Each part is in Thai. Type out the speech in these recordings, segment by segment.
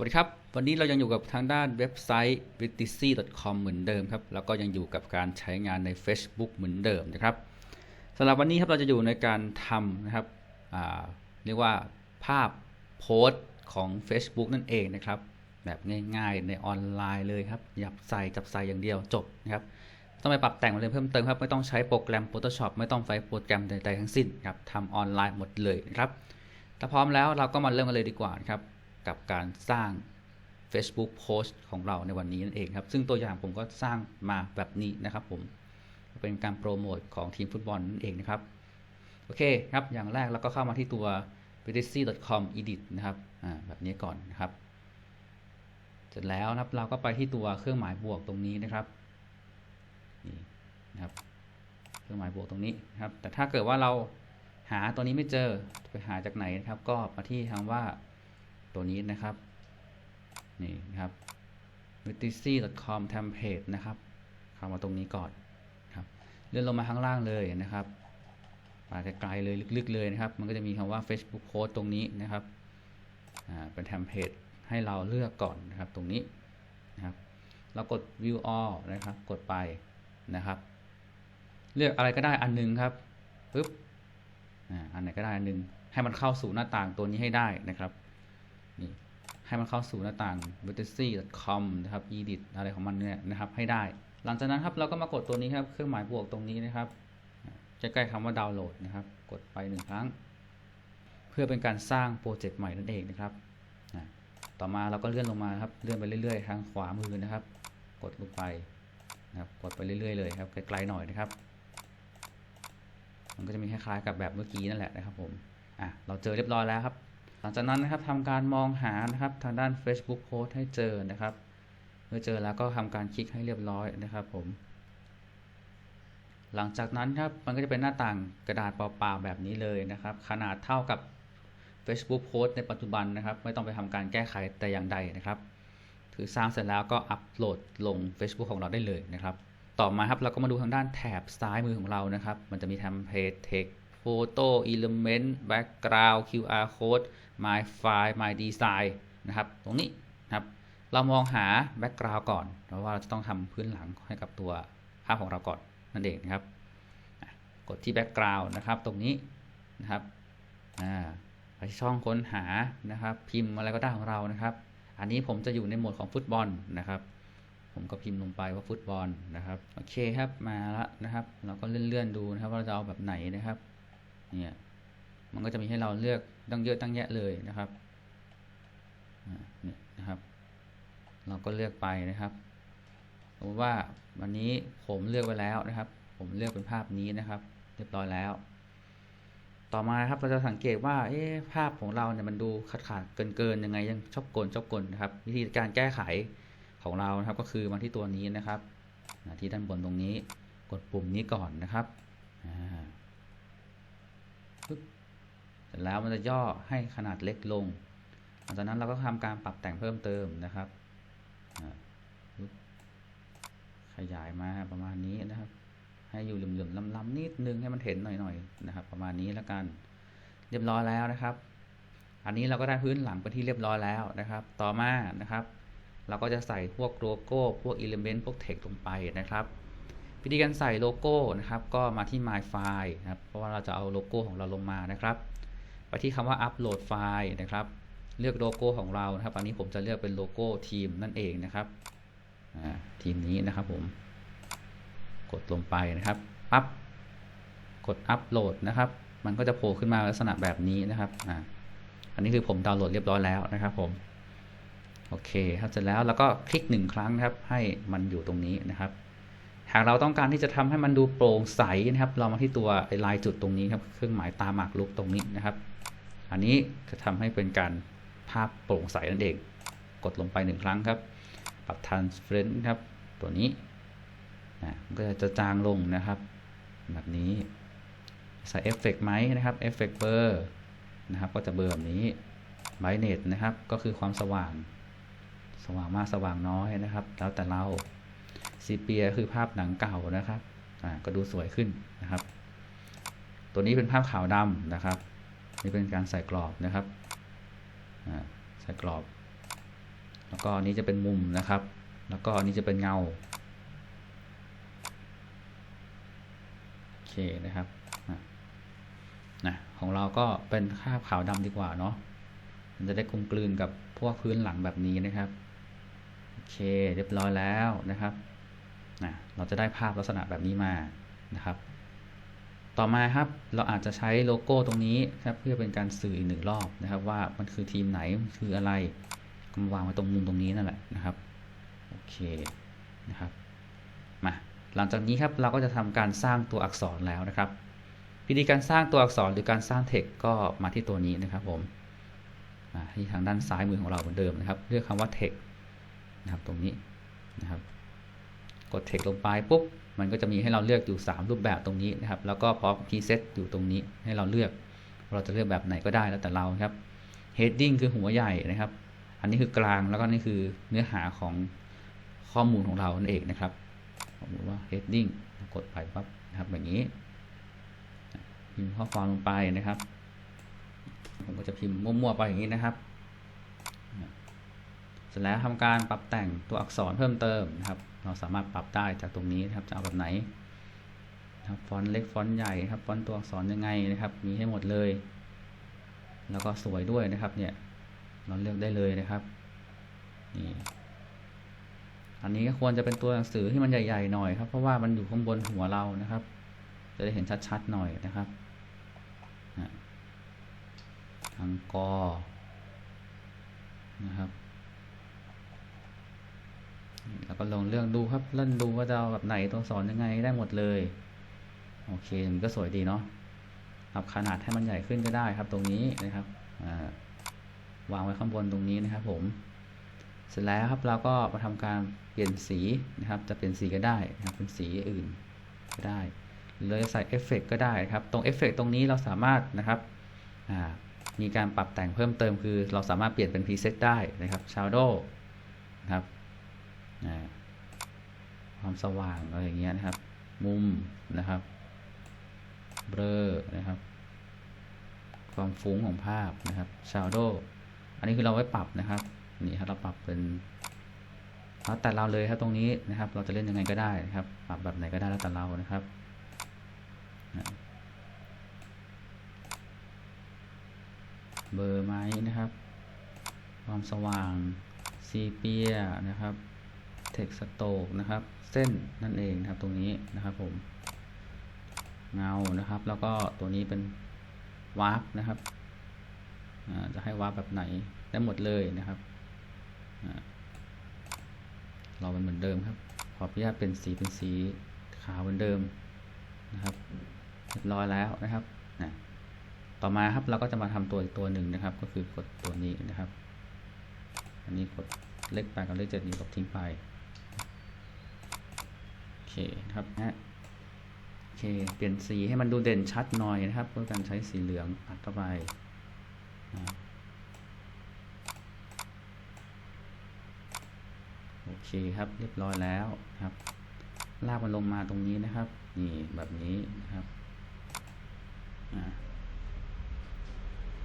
วัสดีครับ วันนี้เรายังอยู่กับทางด้านเว็บไซต์ b r i t i s y c o m เหมือนเดิมครับ แล้วก็ยังอยู่กับการใช้งานใน Facebook เหมือนเดิมนะครับสำหรับวันนี้ครับเราจะอยู่ในการทำนะครับเรียกว่าภาพโพสต์ของ Facebook นั่นเองนะครับ แบบง่ายๆในออนไลน์เลยครับหยับใส่จับใส่อย่างเดียวจบนะครับต้องไปปรับแต่งอะไรเพิ่มเติมครับไม่ต้องใช้โปรแกรม Photoshop ไม่ต้องใช้โปรแกรมใดๆทั้งสิ้นครับทำออนไลน์หมดเลยนะครับถ้าพร้อมแล้วเราก็มาเริ่มกันเลยดีกว่าครับ กับการสร้าง Facebook Post ของเราในวันนี้นั่นเองครับ ซึ่งตัวอย่างผมก็สร้างมาแบบนี้นะครับผม เป็นการโปรโมทของทีมฟุตบอลนั่นเองนะครับ โอเคครับ อย่างแรกเราก็เข้ามาที่ตัว b r i t i s y c o m edit นะครับอ่าแบบนี้ก่อนนะครับ เสร็จแล้วนะครับเราก็ไปที่ตัวเครื่องหมายบวกตรงนี้นะครับ นี่นะครับ เครื่องหมายบวกตรงนี้นะครับ แต่ถ้าเกิดว่าเราหาตัวนี้ไม่เจอ ไปหาจากไหนนะครับ ก็มาที่คำว่า ตัวนี้นะครับ นี่นะครับ v i t i c y c o m template นะครับ เข้ามาตรงนี้ก่อนครับ เลื่อนลงมาข้างล่างเลยนะครับไปไกลๆเลยลึกๆเลยนะครับ มันก็จะมีคำว่า Facebook Post ตรงนี้นะครับอ่าเป็นเทมเพลตให้เราเลือกก่อนนะครับตรงนี้นะครับ เรากด view all นะครับ กดไปนะครับ เลือกอะไรก็ได้อันหนึงครับปึ๊บอ่าอันไหนก็ได้อันหนึง ให้มันเข้าสู่หน้าต่างตัวนี้ให้ได้นะครับ นี่ให้มันเข้าสู่หน้าต่าง v e r t i c c o m นะครับ edit อะไรของมันเนี่ยนะครับให้ได้ หลังจากนั้นครับเราก็มากดตัวนี้ครับเครื่องหมายบวกตรงนี้นะครับ จะใกล้คำว่าดาวน์โหลดนะครับ กดไปหนึ่งครั้ง เพื่อเป็นการสร้างโปรเจกต์ใหม่นั่นเองนะครับต่อมาเราก็เลื่อนลงมาครับเลื่อนไปเรื่อยๆ ทางขวามือนะครับ กดลงไปนะครับกดไปเรื่อยๆเลยครับไกลๆหน่อยนะครับ มันก็จะมีคล้ายๆกับแบบเมื่อกี้นั่นแหละนะครับผมอะเราเจอเรียบร้อยแล้วครับ หลังจากนั้นนะครับทำการมองหานะครับทางด้าน Facebook Post ให้เจอนะครับ เมื่อเจอแล้วก็ทำการคลิกให้เรียบร้อยนะครับผม หลังจากนั้นครับมันก็จะเป็นหน้าต่างกระดาษเปล่าๆแบบนี้เลยนะครับ ขนาดเท่ากับ Facebook Post ในปัจจุบันนะครับ ไม่ต้องไปทำการแก้ไขแต่อย่างใดนะครับคือสร้างเสร็จแล้วก็อัปโหลดลง Facebook ของเราได้เลยนะครับ ต่อมาครับเราก็มาดูทางด้านแถบซ้ายมือของเรานะครับ มันจะมี Template Text Photo Element Background QR Code My File My Design นะครับ ตรงนี้นะครับ เรามองหา Background ก่อนเพราะว่าเราจะต้องทำพื้นหลังให้กับตัวภาพของเราก่อนนั่นเองนะครับ กดที่ Background นะครับ ตรงนี้นะครับอ่าไปช่องค้นหานะครับ พิมพ์อะไรก็ได้ของเรานะครับ อันนี้ผมจะอยู่ในโหมดของฟุตบอลนะครับผมก็พิมพ์ลงไปว่าฟุตบอลนะครับ โอเคครับมาแล้วนะครับ เราก็เลื่อนๆดูนะครับว่าเราจะเอาแบบไหนนะครับ เนี่ย มันก็จะมีให้เราเลือกตั้งเยอะตั้งแยะเลยนะครับเนี่ยนะครับ เราก็เลือกไปนะครับสมมติว่าวันนี้ผมเลือกไว้แล้วนะครับ ผมเลือกเป็นภาพนี้นะครับ เรียบร้อยแล้ว ต่อมาครับเราจะสังเกตว่าเอ๊ะภาพของเราเนี่ยมันดูขาดขาดเกินเกินๆยังไงยังชอบกลชอบกลนะครับ วิธีการแก้ไขของเรานะครับ ก็คือมาที่ตัวนี้นะครับที่ด้านบนตรงนี้กดปุ่มนี้ก่อนนะครับอ่า เสร็จ แล้วมันจะย่อให้ขนาดเล็กลงหลังจากนั้นเราก็ทำการปรับแต่งเพิ่มเติมนะครับขยายมาประมาณนี้นะครับ ให้อยู่เหลื่อมๆล้ำๆนิดนึงให้มันเห็นหน่อยๆนะครับ ประมาณนี้แล้วกัน เรียบร้อยแล้วนะครับ อันนี้เราก็ได้พื้นหลังเป็นที่เรียบร้อยแล้วนะครับ ต่อมานะครับ เราก็จะใส่พวกโลโก้พวกอิเลเมนต์พวกเทคลงไปนะครับวิธีการใส่โลโก้นะครับ ก็มาที่ My File นะครับเพราะว่าเราจะเอาโลโก้ของเราลงมานะครับ ไปที่คำว่า Upload File นะครับ เลือกโลโก้ของเรานะครับ อันนี้ผมจะเลือกเป็นโลโก้ทีมนั่นเองนะครับทีมนี้นะครับผม กดลงไปนะครับปั๊บกดอัปโหลดนะครับ มันก็จะโผล่ขึ้นมาลักษณะแบบนี้นะครับอ่าอันนี้คือผมดาวน์โหลดเรียบร้อยแล้วนะครับผมโอเคครับเสร็จแล้วเราก็คลิกหนึ่งครั้งนะครับ ให้มันอยู่ตรงนี้นะครับ หากเราต้องการที่จะทำให้มันดูโปร่งใสนะครับ เรามาที่ตัวลายจุดตรงนี้ครับเครื่องหมายตาหมากรุกตรงนี้นะครับ อันนี้จะทำให้เป็นการภาพโปร่งใสนั่นเอง กดลงไปหนึ่งครั้งครับ ปรับ transparent ครับ ตัวนี้นะมันก็จะจางลงนะครับ แบบนี้ใส่เอฟเฟกไหมนะครับเอฟเฟกเบอร์นะครับก็จะเบอร์แบบนี้ brightness นะครับ ก็คือความสว่าง สว่างมากสว่างน้อยนะครับ แล้วแต่เราซีเปียคือภาพหนังเก่านะครับอ่าก็ดูสวยขึ้นนะครับ ตัวนี้เป็นภาพขาวดำนะครับ นี่เป็นการใส่กรอบนะครับใส่กรอบ แล้วก็อันนี้จะเป็นมุมนะครับ แล้วก็อันนี้จะเป็นเงาโอเคนะครับนะของเราก็เป็นคราขาวดำดีกว่าเนาะมันจะได้กลมกลืนกับพวกพื้นหลังแบบนี้นะครับโอเคเรียบร้อยแล้วนะครับนะเราจะได้ภาพลักษณะแบบนี้มานะครับ ต่อมาครับเราอาจจะใช้โลโก้ตรงนี้ครับเพื่อเป็นการสื่ออีกหนึ่งรอบนะครับ ว่ามันคือทีมไหนคืออะไรก็มาวางไว้ตรงมุมตรงนี้นั่นแหละนะครับโอเคนะครับมาหลังจากนี้ครับเราก็จะทำการสร้างตัวอักษรแล้วนะครับ วิธีการสร้างตัวอักษรหรือการสร้างเทคก็มาที่ตัวนี้นะครับผมมาที่ทางด้านซ้ายมือของเราเหมือนเดิมนะครับ เลือกคำว่า text นะครับตรงนี้นะครับ กด text ลงไปปุ๊บ มันก็จะมีให้เราเลือกอยู่ 3 รูปแบบตรงนี้นะครับ แล้วก็พร้อม preset อยู่ตรงนี้ให้เราเลือก เราจะเลือกแบบไหนก็ได้แล้วแต่เราครับ heading คือหัวใหญ่นะครับ อันนี้คือกลางแล้วก็นี่คือเนื้อหาของข้อมูลของเรานั่นเองนะครับสมมติว่า heading กดไปปั๊บนะครับแบบนี้พิมพ์ข้อความลงไปนะครับ ผมก็จะพิมพ์มั่วๆไปอย่างนี้นะครับ ร็จแล้วทำการปรับแต่งตัวอักษรเพิ่มเติมนะครับ เราสามารถปรับได้จากตรงนี้นะครับจะเอาแบบไหนนะครับฟอนต์เล็กฟอนต์ใหญ่ครับฟอนต์ตัวอักษรยังไงนะครับ มีให้หมดเลย แล้วก็สวยด้วยนะครับเนี่ยเราเลือกได้เลยนะครับนี่อันนี้ก็ควรจะเป็นตัวหนังสือที่มันใหญ่ๆหน่อยครับ เพราะว่ามันอยู่ข้างบนหัวเรานะครับ จะได้เห็นชัดๆหน่อยนะครับทางกอนะครับ แล้วก็ลงเลือกดูครับเล่นดูว่าจะเอาแบบไหนตัวสอนยังไงได้หมดเลย โอเคมันก็สวยดีเนาะปรับขนาดให้มันใหญ่ขึ้นก็ได้ครับตรงนี้นะครับวางไว้ข้างบนตรงนี้นะครับ ผม เสร็จแล้วครับเราก็มาทำการเปลี่ยนสีนะครับ จะเปลี่ยนสีก็ได้นะครับเป็นสีอื่นก็ได้หรือใส่เอฟเฟกก็ได้ครับ ตรงเอฟเฟกตรงนี้เราสามารถนะครับมีการปรับแต่งเพิ่มเติมคือเราสามารถเปลี่ยนเป็นพรีเซตได้นะครับ Shadow นะครับ ความสว่างอะไรอย่างเงี้ยนะครับ มุมนะครับเบลอนะครับ ความฟุ้งของภาพนะครับ Shadow อันนี้คือเราไว้ปรับนะครับนี่ครับเราปรับเป็นแล้วแต่เราเลยครับตรงนี้นะครับ เราจะเล่นยังไงก็ได้นะครับ ปรับแบบไหนก็ได้แล้วแต่เรานะครับเบอร์ไหมนะครับ ความสว่างซีเปียนะครับ เทคสโตกนะครับ เส้นนั่นเองนะครับตรงนี้นะครับผม เงานะครับ แล้วก็ตัวนี้เป็นวาร์ปนะครับจะให้วาร์ปแบบไหนได้หมดเลยนะครับเราเป็นเหมือนเดิมครับ ขออนุญาตเป็นสีเป็นสีขาวเหมือนเดิมนะครับเรียบร้อยแล้วนะครับนะต่อมาครับเราก็จะมาทำตัวอีกตัวหนึ่งนะครับ ก็คือกดตัวนี้นะครับ อันนี้กดเลขแปดกับเลขเจ็ดนี้ลบทิ้งไป เคครับนะโอเค เปลี่ยนสีให้มันดูเด่นชัดหน่อยนะครับด้วยการใช้สีเหลืองอัดเข้าไปโอเคครับเรียบร้อยแล้วครับ ลากมันลงมาตรงนี้นะครับ นี่แบบนี้นะครับ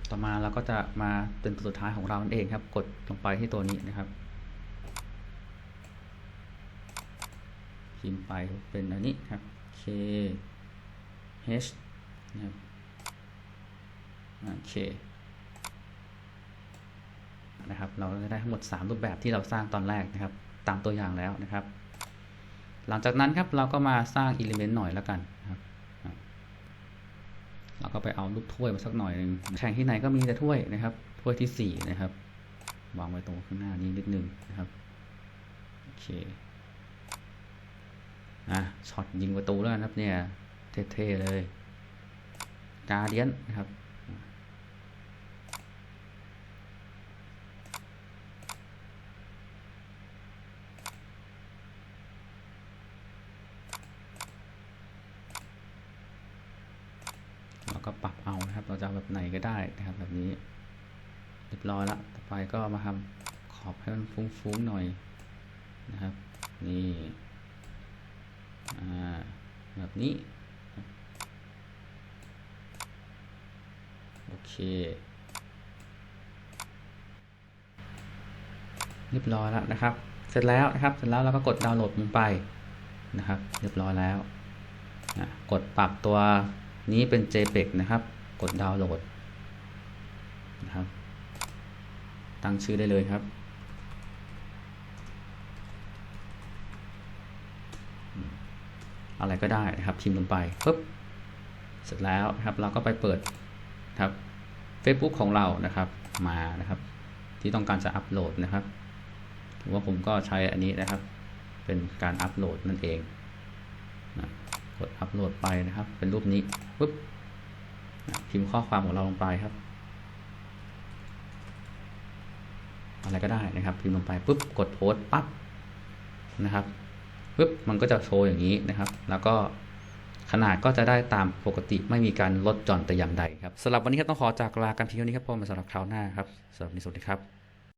ต่อมาเราก็จะมาเป็นตัวสุดท้ายของเรานั่นเองครับ กดลงไปที่ตัวนี้นะครับ พิมพ์ไปเป็นอันนี้ครับ K H นะครับโอเคนะครับ เราจะได้ทั้งหมด 3 รูปแบบที่เราสร้างตอนแรกนะครับ ตามตัวอย่างแล้วนะครับ หลังจากนั้นครับเราก็มาสร้างอิเลเมนต์หน่อยแล้วกันนะครับ เราก็ไปเอารูปถ้วยมาสักหน่อยหนึ่งแข่งที่ไหนก็มีแต่ถ้วยนะครับ ถ้วยที่ 4 นะครับ วางไว้ตรงข้างหน้านี้นิดนึงนะครับ โอเค อะช็อตยิงประตูแล้วนะครับเนี่ยเท่ๆเลยกาเดียนนะครับเราก็ปรับเอานะครับ เราจะแบบไหนก็ได้นะครับแบบนี้เรียบร้อยละต่อไปก็มาทำขอบให้มันฟุ้งๆหน่อยนะครับ นี่ แบบนี้ โอเค เรียบร้อยแล้วนะครับ เสร็จแล้วนะครับ เสร็จแล้วเราก็กดดาวน์โหลดลงไปนะครับ เรียบร้อยแล้วนะกดปรับตัวนี้เป็น JPEG นะครับ กดดาวน์โหลดนะครับ ตั้งชื่อได้เลยครับ อะไรก็ได้นะครับพิมพ์ลงไปปุ๊บเสร็จแล้วนะครับเราก็ไปเปิดครับ Facebook ของเรานะครับมานะครับ ที่ต้องการจะอัปโหลดนะครับหรือว่าผมก็ใช้อันนี้นะครับ เป็นการอัปโหลดนั่นเองนะกดอัปโหลดไปนะครับ เป็นรูปนี้ปุ๊บนะพิมพ์ข้อความของเราลงไปครับ อะไรก็ได้นะครับ พิมพ์ลงไปปุ๊บกดโพสต์ปั๊บนะครับ ปึ๊บมันก็จะโชว์อย่างนี้นะครับ แล้วก็ขนาดก็จะได้ตามปกติไม่มีการลดหย่อนแต่อย่างใดครับสำหรับวันนี้ก็ต้องขอจากลากันเพียงเท่านี้ครับพบกันใหม่สำหรับคราวหน้าครับสำหรับวันนี้สวัสดีครับ